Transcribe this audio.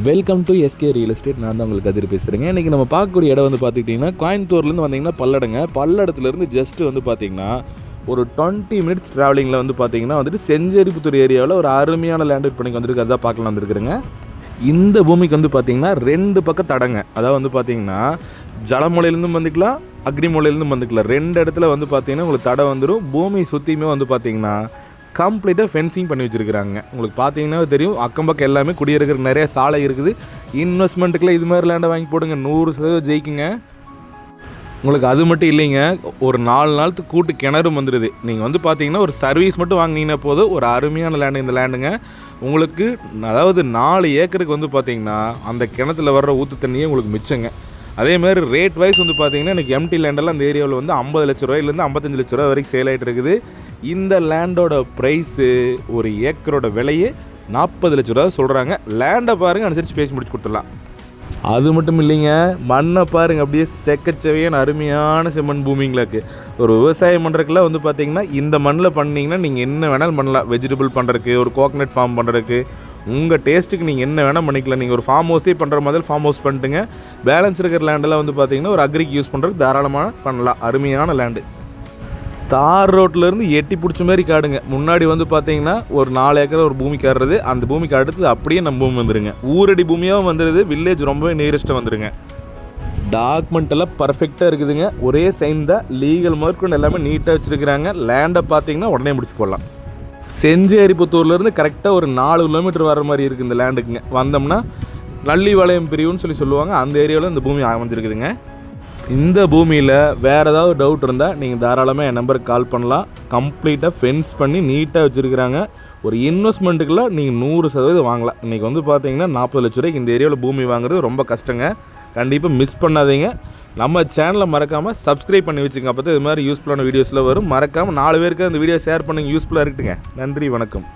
Welcome to SK real estate நான் தான் உங்களுக்கு கதிர் பேசுகிறேங்க இன்றைக்கி நம்ம பார்க்கக்கூடிய இடம் வந்து பார்த்துக்கிட்டிங்கன்னா கோயம்புத்தூர்லேருந்து வந்தீங்கன்னா பல்லடங்க. பல்லடத்துலேருந்து ஜஸ்ட்டு வந்து பார்த்தீங்கன்னா ஒரு டுவெண்ட்டி மினிட்ஸ் ட்ராவலிங்கில் வந்து பார்த்தீங்கன்னா வந்துட்டு செஞ்சேரிபுத்தூர் ஏரியாவில் ஒரு அருமையான லேண்ட் விற்பனைக்கு வந்திருக்கு. அதான் பார்க்கலாம் வந்துருக்குறேங்க. இந்த பூமிக்கு வந்து பார்த்தீங்கன்னா ரெண்டு பக்கம் தடங்க. அதாவது வந்து பார்த்தீங்கன்னா ஜலமலையிலேருந்தும் வந்துக்கலாம் அக்னிமலையிலேருந்தும் வந்துக்கலாம். ரெண்டு இடத்துல வந்து பார்த்தீங்கன்னா உங்களுக்கு தடை வந்துடும் பூமி சுற்றியுமே வந்து பார்த்தீங்கன்னா கம்ப்ளீட்டாக ஃபென்சிங் பண்ணி வச்சுருக்குறாங்க. உங்களுக்கு பார்த்தீங்கன்னா தெரியும் அக்கம் பக்கம் எல்லாமே குடியிருக்கிற நிறைய சாலை இருக்குது. இன்வெஸ்ட்மெண்ட்டுக்குள்ள இது மாதிரி லேண்டை வாங்கி போடுங்க. நூறு சதவீதம் ஜெயிக்குங்க. உங்களுக்கு அது மட்டும் இல்லைங்க. ஒரு நாலு நாளுக்கு கூட்டு கிணறும் வந்துடுது நீங்கள் வந்து பார்த்தீங்கன்னா ஒரு சர்வீஸ் மட்டும் வாங்கினீங்கன்னா போதும். ஒரு அருமையான லேண்டு இந்த லேண்டுங்க உங்களுக்கு அதாவது நாலு ஏக்கருக்கு வந்து பார்த்தீங்கன்னா அந்த கிணத்துல வர்ற ஊற்று தண்ணியே உங்களுக்கு மிச்சங்க. அதே மாதிரி ரேட் வைஸ் வந்து பார்த்தீங்கன்னா எனக்கு எம்டி லேண்டெல்லாம் அந்த ஏரியாவில் வந்து ஐம்பது லட்ச ரூபாயிலேருந்து ஐம்பத்தஞ்சு லட்ச ரூபா வரைக்கும் சேல் ஆகிட்டு இருக்குது. இந்த லேண்டோட ப்ரைஸு ஒரு ஏக்கரோட விலையே நாற்பது லட்ச ரூபா சொல்கிறாங்க லேண்டை பாருங்கள் அனுசரித்து பேசி முடிச்சு கொடுத்துடலாம். அது மட்டும் இல்லைங்க மண்ணை பாருங்க அப்படியே செக்கச்சவையான அருமையான செம்மண் பூமிங்களா இருக்குது ஒரு விவசாயம் பண்ணுறதுக்குலாம் வந்து பார்த்தீங்கன்னா இந்த மண்ணில் பண்ணிங்கன்னா நீங்கள் என்ன வேணாலும் பண்ணலாம். வெஜிடபிள் பண்ணுறதுக்கு ஒரு கோகனட் ஃபார்ம் பண்ணுறதுக்கு உங்கள் டேஸ்ட்டுக்கு நீங்கள் என்ன வேணால் பண்ணிக்கலாம். நீங்கள் ஒரு ஃபார்ம் ஹவுஸே பண்ணுற மாதிரி ஃபார்ம் ஹவுஸ் பண்ணிட்டுங்க. பேலன்ஸ் இருக்கிற லேண்டெல்லாம் வந்து பார்த்தீங்கன்னா ஒரு அக்ரிக்கு யூஸ் பண்ணுறதுக்கு தாராளமாக பண்ணலாம். அருமையான லேண்டு தார் ரோட்லேருந்து எட்டி பிடிச்ச மாதிரி காடுங்க. முன்னாடி வந்து பார்த்தீங்கன்னா ஒரு நாலு ஏக்கர் ஒரு பூமி காடுறது. அந்த பூமிக்கு அடுத்தது அப்படியே நம்ம பூமி வந்துடுங்க ஊரடி பூமியாகவும் வந்துடுது வில்லேஜ் ரொம்பவே நியரஸ்ட்டாக வந்துடுங்க டாக்குமெண்ட் எல்லாம் பர்ஃபெக்டாக இருக்குதுங்க. ஒரே சைன் தான் லீகல் முதற்கொண்டு எல்லாமே நீட்டாக வச்சுருக்கிறாங்க. லேண்டை பார்த்தீங்கன்னா உடனே முடிச்சு போடலாம். செஞ்சேரிபுத்தூர்லேருந்து கரெக்டாக ஒரு நாலு கிலோமீட்டர் வர மாதிரி இருக்குது இந்த லேண்டுக்குங்க வந்தோம்னா நள்ளிவாளையம் பிரிவுன்னு சொல்லி சொல்லுவாங்க. அந்த ஏரியாவில் இந்த பூமி அமைஞ்சிருக்குதுங்க. இந்த பூமியில் வேறு ஏதாவது டவுட் இருந்தால் நீங்கள் தாராளமாக என் நம்பருக்கு கால் பண்ணலாம். கம்ப்ளீட்டாக ஃபென்ஸ் பண்ணி நீட்டாக வச்சுருக்கிறாங்க. ஒரு இன்வெஸ்ட்மெண்ட்டுக்குள்ளே நீங்கள் நூறு சதவீதம் வாங்கலாம். இன்றைக்கி வந்து பார்த்தீங்கன்னா நாற்பது லட்ச ரூபாய்க்கு இந்த ஏரியாவில் பூமி வாங்குறது ரொம்ப கஷ்டங்க. கண்டிப்பாக மிஸ் பண்ணாதீங்க. நம்ம சேனலை மறக்காமல் சப்ஸ்கிரைப் பண்ணி வச்சுங்க அப்போ இது மாதிரி யூஸ்ஃபுல்லான வீடியோஸில் வரும். மறக்காமல் நாலு பேருக்கு அந்த வீடியோ ஷேர் பண்ணுங்க. யூஸ்ஃபுல்லாக இருக்குங்க. நன்றி வணக்கம்.